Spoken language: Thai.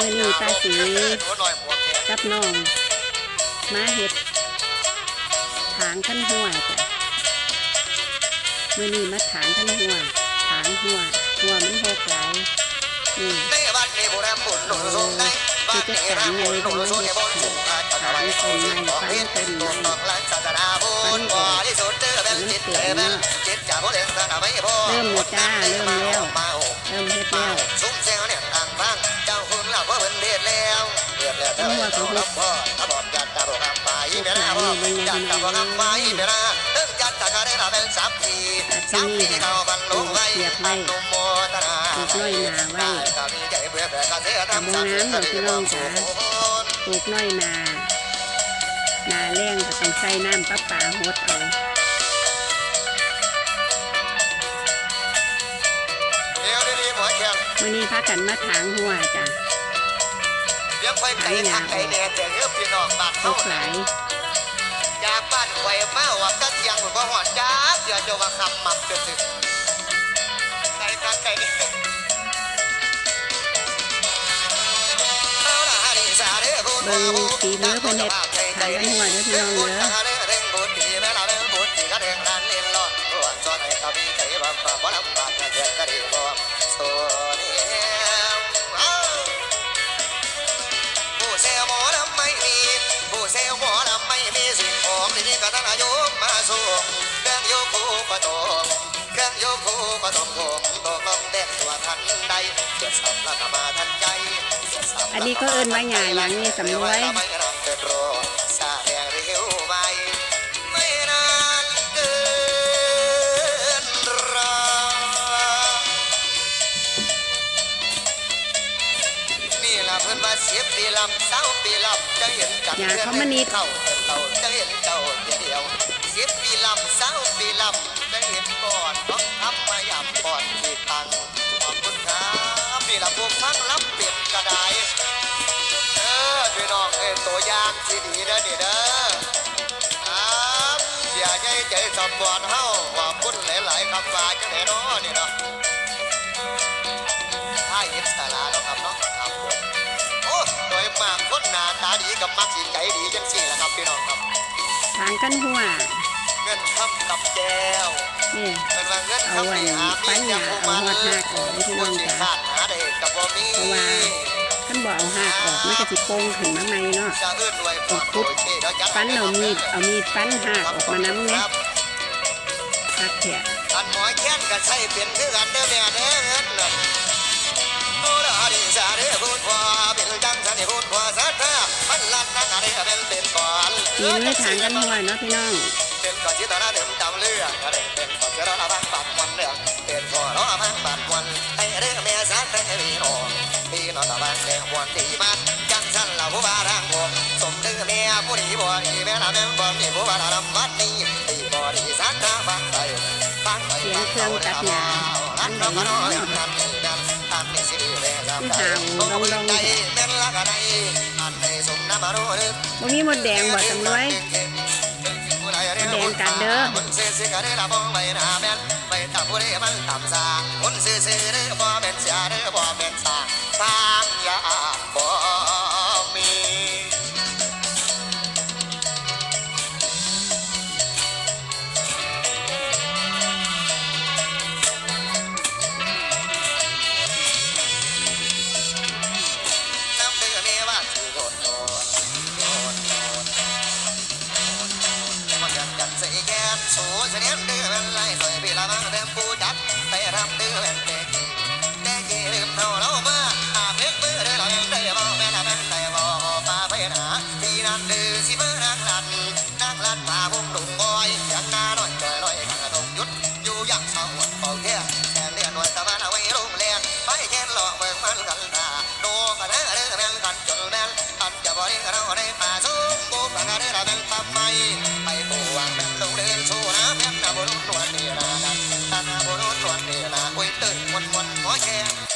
มื่อนี้ป้าสีหนูหน่อยหัวแขนกับน้องมาเห็ดถางขั้นหัวจ้ะมื่อนี้มาถางขั้นหัวถางหัวหัวมันหกหลายนี่ในบ้านนี้โบราณบุญหนุ่มทรงได้บ้านนี้รำบุญหนุ่มทรงในบนสุขอาจจะไว้ทรงสุขของเฮ็ดตัวต้องหลังศาสนาพุทธบริสุทธิ์เด้อเป็นจิตใจเป็นจิตจากบ่เล่นสนาไม่พอเริ่มแล้วจ้าเริ่มแล้วมาเริ่มเฮ็ดแล้วซุ้มเสียงเนี่ยต่างฟังเจ้าคุณเราเพราะเพิ่นเด็ดแล้วเดือดแล้วเด้อเรารับพ่อถ้าบอกจัดตาบอกคำไปเม่นาบอจัดตาบอกคำไปเม่นาเรื่องจัดตากาได้เราเป็นสามปีสามปีเขาบันลงไว้ตันนุโมตนาปลูกน้อยนาไว้ก็มีใจเบื่อเบื่อก็เสียทำสามปีก็ดีความสุขปลูกน้อยนานาแรงก็ต้องใส่น้ำประปลาหดเอา แข็งมื่อนี้พากันมาถางหัวจ้ะเดี๋ยวค่อยไก่ทักไก่แดดแต่เรื่องพี่น้องบ้านหเขากหลายจากบ้านไข่มาว่าก็เที่ยงผมก็หอดจ้าเดี๋ยวจะว่าขับมับจนถึงไก่ทักไก่แดดเบิ่งฝีมือเพิ่นเฮ็ดถางกันหัวเด้อพี่น้องเด้อผู้ ส่งเครื่องโยกคู่ประตงเครื่องโยกคู่ประตงผมตกลงเด็ดตัวทันใดเจ็ดสับแล้วก็มาทันใจอันนี้ก็เอิ้นว่าหญ้าหยังนี่สำรวยไม่นาเกินรอสาแดงเร็วไปไม่นานเกินรอนี่ล่ะเพิ่นว่าเสียปีลำเศร้าจะเห็นกันอย่าเข้ามานิดำจะเห็นก่อนต้องทำมาย่ำก่อนที่ตังขอบคุณครับนี่ละพวกฟังรับเปลี่ยนกระไดเออพี่น้องเอ้ยตัวอย่างที่ดีเด้อนี่เด้อครับเสียใจใจสมบวนเฮาว่าคุณหลายๆคำว่าจังได๋เนาะนี่เนาะถ้าเห็นสาราแล้วครับเนาะครับผมโอ้โดยมากคนหน้าตาดีกับมักสิใจดีจังสี่ละครับพี่น้องครับถางกันหัว นคำกับแก้วนี่เป็นว่าเงินเอาคำไว้นี่หาปั้มีนหจัญ้างพวกเอามันหอดหักออกนี่พี่คน้อนงสิจ้ะขาดหาได้กับบ่มีเพราะว่าท่านบอกเอาหักออกมันก็สิโป่งขึ้นมาใหม่เนาะจะเอื้อนไว้พอดโดยที่เดี๋ยวจัดปั้นเอามีดเอามีดปั้นหักออกมาน้ำคเนี่ยรับหักแขกอันหมอแค้นก็ใช้เป็นคือกันเด้อแม่เด้อเงินน่ะโอ้ละดิสาเด้อพูดว่าเป็นจังสันนี่พูดว่าสัทธามันลัดนักอะไรเป็นเป็นก่อนฝีมือถางกันหัวเนาะพี่น้องเป็น ก่อนที่ตอนนั้นเดิมจำเรื่องอะไรเป็นก่อนที่เราละพังปัดวันเรื่องเป็นก่อนเราละพังปัดวันไอ้เรื่องแม่สารไอ้พี่น้องพี่น้องตะวันแดงวันตีมันจังสันเราผู้บาทางวงสมดือแม่ผู้ดีบ่ดีแม่ละแม่บ่ดีผู้บาทลำบัดนี้ตีบ่ดีสันทางฟังไปฟังไปอันเราก็น้อยอันนี้นั่นอันนี้สิเรื่องราวแม่นละกันไอ้อันใดสมน้ำมารู้นึกบ่มีหมดแดงบ่สำรวย แดงกัดเด้อคนซื้อซื้อกันเด้อละบ่ไปหน้าแม่นไปตามผู้ใดมันตามสร้างคนซื้อซื้อเด้อบ่แม่นเสียเด้อบ่แม่นสร้างสร้างยา สูเสนียนดื้อเป็นไรใส่พี่ละมังเดิมปูจัดไปรำดื้อเป็นเด็กเด็กลืมเท่าเราเมื่ออาบเล็กมือเดือเรายังได้บ่แม่ละแม่ได้บ่มาไปหาที่นั่นดื้อสิเมื่อนางลันนางลันมาพุ่งดุงบอยยังนาหน่อยเจอลอยกันตรงยุดอยู่ยังเศร้าเป่าแค่แสงเดือนวันตะวันเอาไว้ลงแรงไปแค่หลอกเบิ่งมันกันตาโดกันเด้อเด้อแม่นกันจนแม่นอันจะบ่ได้เราได้ป่าสูงกูปังเด้อเราเป็นปั๊มไมไปปูวางเป็นลงเดินสู้ นะแม่นเดียนะนตานะบ่รู้นวลนี่นะโอ้ยตื่นมวนมวนหมอแก